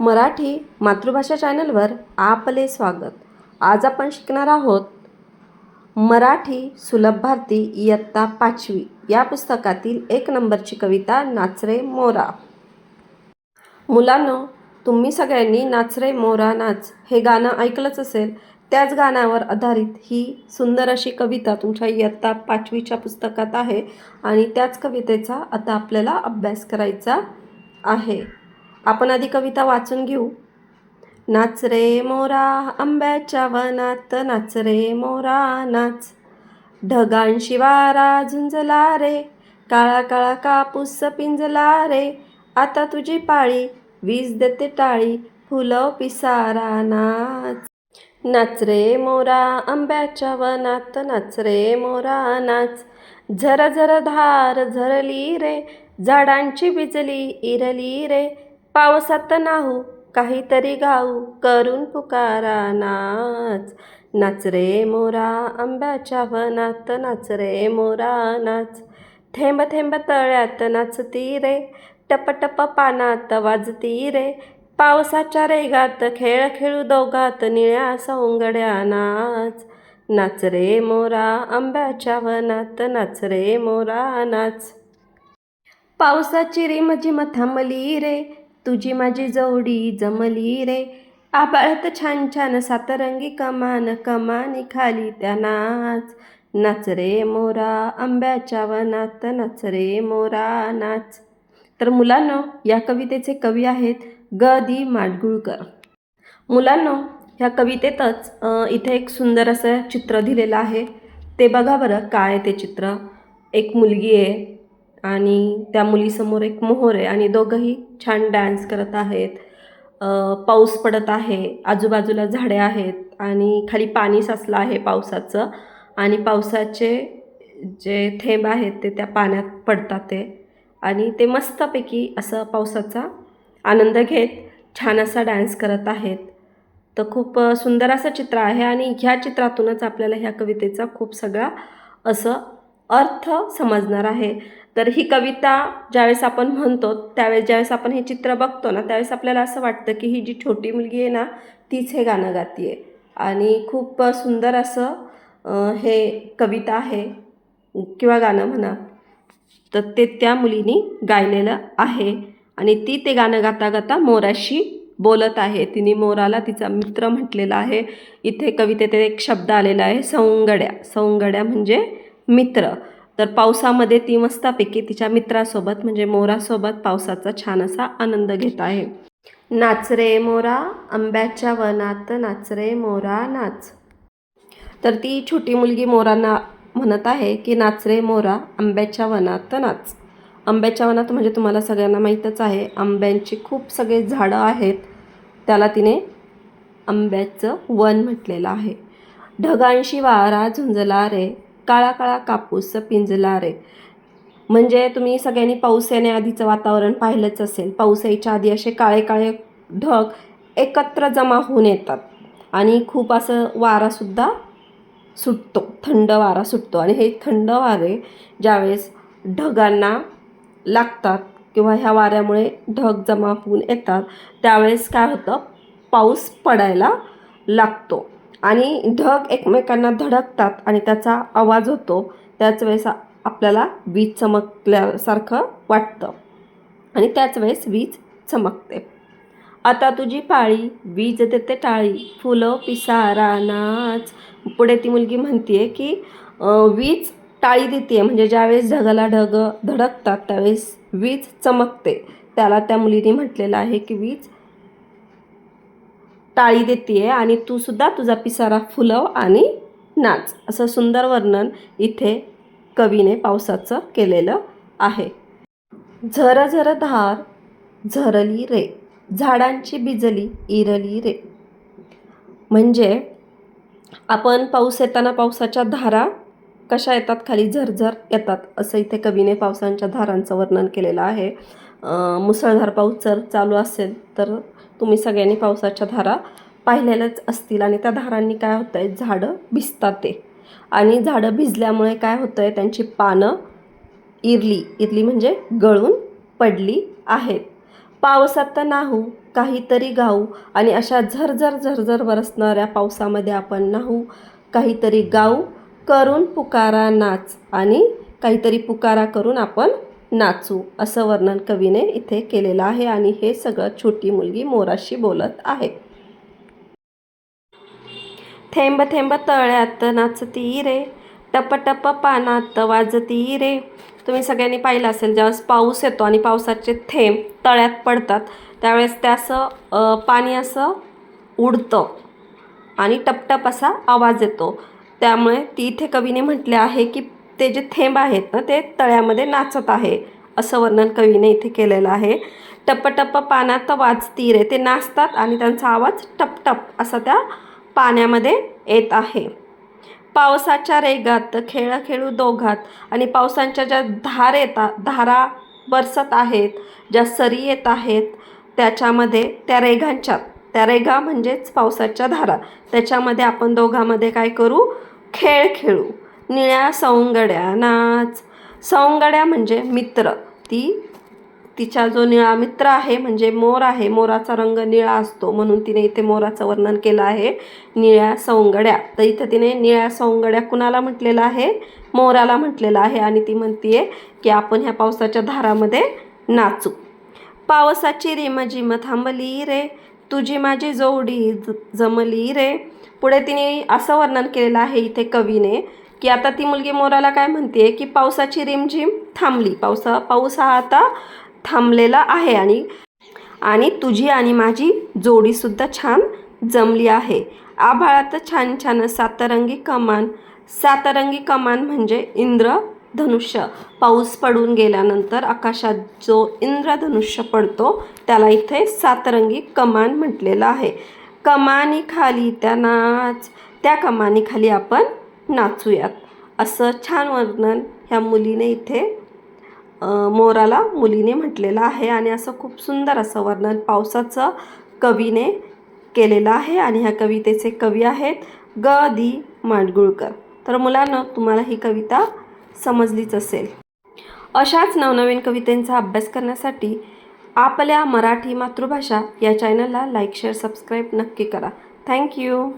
मराठी मातृभाषा चॅनलवर आपले स्वागत. आज आपण शिकणार आहोत मराठी सुलभ भारती इयत्ता पाचवी या पुस्तकातील एक नंबरची कविता नाचरे मोरा. मुलांनो तुम्ही सगळ्यांनी नाचरे मोरा नाच हे गाणं ऐकलंच असेल त्याच गाण्यावर आधारित ही सुंदर अशी कविता तुमच्या इयत्ता पाचवीच्या पुस्तकात आहे आणि त्याच कवितेचा आता आपल्याला अभ्यास करायचा आहे. आपण आधी कविता वाचून घेऊ. नाच रे मोरा आंब्याच्या वनात नाच रे मोरा नाच. ढगांशी वारा झुंजला रे काळा काळा कापूस पिंजला रे. आता तुझी पाळी वीज देते टाळी फुलं पिसारा नाच. नाच रे मोरा आंब्याच्या वनात नाच रे मोरा नाच. झर झर धार झरली रे झाडांची बिजली इरली रे. पावसात नाहू काहीतरी गाऊ करून पुकारा नाच. नाच रे मोरा आंब्याच्या वनात नाच रे मोरा नाच. थेंब थेंब तळ्यात नाचती रे टप टप पानात वाजती रे. पावसाच्या रेगात खेळ खेळू दोघात निळ्या सौंगड्या नाच. नाच रे मोरा आंब्याच्या वनात नाच रे मोरा नाच. पावसाची रिमझिम थांबली रे तुझी माझी जोडी जमली रे. आबाळत छान छान सातरंगी कमान कमानी खाली त्या नाच. नाच रे मोरा आंब्याच्या वनात नाच रे मोरा नाच. तर मुलांनो या कवितेचे कवी आहेत ग दी माडगुळकर. मुलांनो ह्या कवितेतच इथे एक सुंदर असं चित्र दिलेलं आहे. ते बघा बरं काय ते चित्र? एक मुलगी आहे आणि त्या मुलीसमोर एक मोहर आहे आणि दोघंही छान डान्स करत आहेत. पाऊस पडत आहे आजूबाजूला झाडे आहेत आणि खाली पाणी साचलं आहे पावसाचं आणि पावसाचे जे थेंब आहेत ते त्या पाण्यात पडतात ते. आणि ते मस्तपैकी असं पावसाचा आनंद घेत छान असा डान्स करत आहेत. तर खूप सुंदर असं चित्र आहे आणि ह्या चित्रातूनच आपल्याला ह्या कवितेचा खूप सगळा असं अर्थ समजणार आहे. तर ही कविता ज्यावेळेस आपण म्हणतो त्यावेळेस ज्यावेळेस आपण हे चित्र बघतो ना त्यावेळेस आपल्याला असं वाटतं की ही जी छोटी मुलगी आहे ना तीच हे गाणं गाती आहे आणि खूप सुंदर असं हे कविता आहे किंवा गाणं म्हणा. तर ते त्या मुलीने गायलेलं आहे. आणि ती ते गाणं गाता गाता मोराशी बोलत आहे. तिने मोराला तिचा मित्र म्हटलेला आहे. इथे कवितेत एक शब्द आलेला आहे सौंगड्या. सौंगड्या म्हणजे मित्र. तर पावसामध्ये ती मस्तपैकी तिच्या मित्रासोबत म्हणजे मोरासोबत पावसाचा छान असा आनंद घेत आहे. नाच रे मोरा आंब्याच्या वनात नाच रे मोरा नाच. तर ती छोटी मुलगी मोरांना म्हणत आहे की नाच रे मोरा आंब्याच्या वनात नाच. आंब्याच्या वनात म्हणजे तुम्हाला सगळ्यांना माहीतच आहे आंब्यांची खूप सगळे झाडं आहेत. त्याला तिने आंब्याचं वन म्हटलेलं आहे. ढगांशी वारा झुंजला रे काळा काळा कापूस पिंजला रे म्हणजे तुम्ही सगळ्यांनी पाऊस येण्याआधीचं वातावरण पाहिलंच असेल. पाऊस यायच्या आधी असे काळे काळे ढग एकत्र जमा होऊन येतात. आणि खूप असं वारासुद्धा सुटतो. थंड वारा सुटतो. आणि हे थंड वारे ज्यावेळेस ढगांना लागतात किंवा ह्या वाऱ्यामुळे ढग जमा होऊन येतात त्यावेळेस काय होतं? पाऊस पडायला लागतो. आणि ढग एकमेकांना धडकतात आणि त्याचा आवाज होतो त्याच वेळेस आपल्याला वीज चमकल्यासारखं वाटतं. आणि त्याच वेळेस वीज चमकते. आता तुझी पाळी वीज देते टाळी फुलं पिसारा नाच पुढे ती मुलगी म्हणते की वीज टाळी देते म्हणजे ज्यावेळेस ढगाला ढग धडकतात त्यावेळेस वीज चमकते. त्याला त्या मुलीने म्हटलेलं आहे की वीज टाळी देते आणि तू सुद्धा तुझा पिसारा फुलव आणि नाच. असं सुंदर वर्णन इथे कवीने पावसाचं केलेलं आहे. झर झर धार झरली रे. झाडांची बिजली इरली रे. म्हणजे आपण पाऊस येताना पावसाच्या धारा कशा येतात? खाली झरझर येतात असं इथे कवीने पावसांच्या धारांचं वर्णन केलेलं आहे. मुसळधार पाऊस जर चालू असेल तर तुम्ही सगळ्यांनी पावसाच्या धारा पाहिलेल्याच असतील. आणि त्या धारांनी काय होतं आहे झाडं भिजतात ते. आणि झाडं भिजल्यामुळे काय होतं आहे त्यांची पानं इरली. इरली म्हणजे गळून पडली आहेत. पावसात नाहू काहीतरी गाऊ. आणि अशा झरझर झरझर बरसणाऱ्या पावसामध्ये आपण नाहू. काहीतरी गाऊ करून पुकारा नाच. आणि काहीतरी पुकारा करून आपण नाचू असं वर्णन कवीने इथे केलेलं आहे आणि हे सगळं छोटी मुलगी मोराशी बोलत आहे. थेंब थेंब तळ्यात नाचती रे टप टप पानात वाजती रे. तुम्ही सगळ्यांनी पाहिलं असेल ज्यावेळेस पाऊस येतो आणि पावसाचे थेंब तळ्यात पडतात त्यावेळेस ते असं पाणी असं उडतं आणि टपटप असा आवाज येतो. त्यामुळे ती इथे कवीने म्हटले आहे की ते जे थेंब आहेत ना ते तळ्यामध्ये नाचत आहे. असं वर्णन कवीने इथे केलेलं आहे. टप पानात वाजती रे ते नाचतात आणि त्यांचा आवाज टपटप असा त्या पाण्यामध्ये येत आहे. पावसाच्या रेगात खेळ खेळू दोघात आणि पावसांच्या ज्या धार येतात धारा बरसत आहेत ज्या सरी येत आहेत त्याच्यामध्ये त्या रेघांच्या त्या रेघा म्हणजेच पावसाच्या धारा. त्याच्यामध्ये आपण दोघांमध्ये काय करू? खेळ खेळू. निळ्या सौंगड्या नाच सवंगड्या म्हणजे मित्र. ती तिचा जो निळा मित्र आहे म्हणजे मोर आहे मोराचा रंग निळा असतो. म्हणून तिने इथे मोराचं वर्णन केलं आहे निळ्या सौंगड्या. तर इथं तिने निळ्या सौंगड्या कुणाला म्हटलेलं आहे? मोराला म्हटलेलं आहे आणि ती म्हणतीये की आपण ह्या पावसाच्या धारामध्ये नाचू. पावसाची रिमझिम थांबली रे तुझी माझी जोडी ज- जमली रे. पुढे तिने असं वर्णन केलेलं आहे इथे कवीने की आता ती मुलगी मोराला काय म्हणते की पावसाची रिमझिम थांबली. पावसा पाऊस हा आता थांबलेला आहे आणि आणि तुझी आणि माझी जोडीसुद्धा छान जमली आहे. आभाळात छान छान सातरंगी कमान. सातरंगी कमान म्हणजे इंद्रधनुष्य पाऊस पडून गेल्यानंतर आकाशात जो इंद्रधनुष्य पडतो त्याला इथे सातरंगी कमान म्हटलेलं आहे. कमानीखाली त्यांनाच त्या नाच त्या कमानीखाली आपण नाचूयात. असं छान वर्णन ह्या मुलीने इथे मोराला मुलीने म्हटलेलं आहे आणि असं खूप सुंदर असं वर्णन पावसाचं कवीने केलेलं आहे आणि ह्या कवितेचे कवी आहेत ग. दी. माडगुळकर. तर मुलांना तुम्हाला ही कविता समजलीच असेल. अशाच नवनवीन कवितेंचा अभ्यास करण्यासाठी आपल्या मराठी मातृभाषा या चॅनलला लाईक शेअर सबस्क्राईब नक्की करा. थँक्यू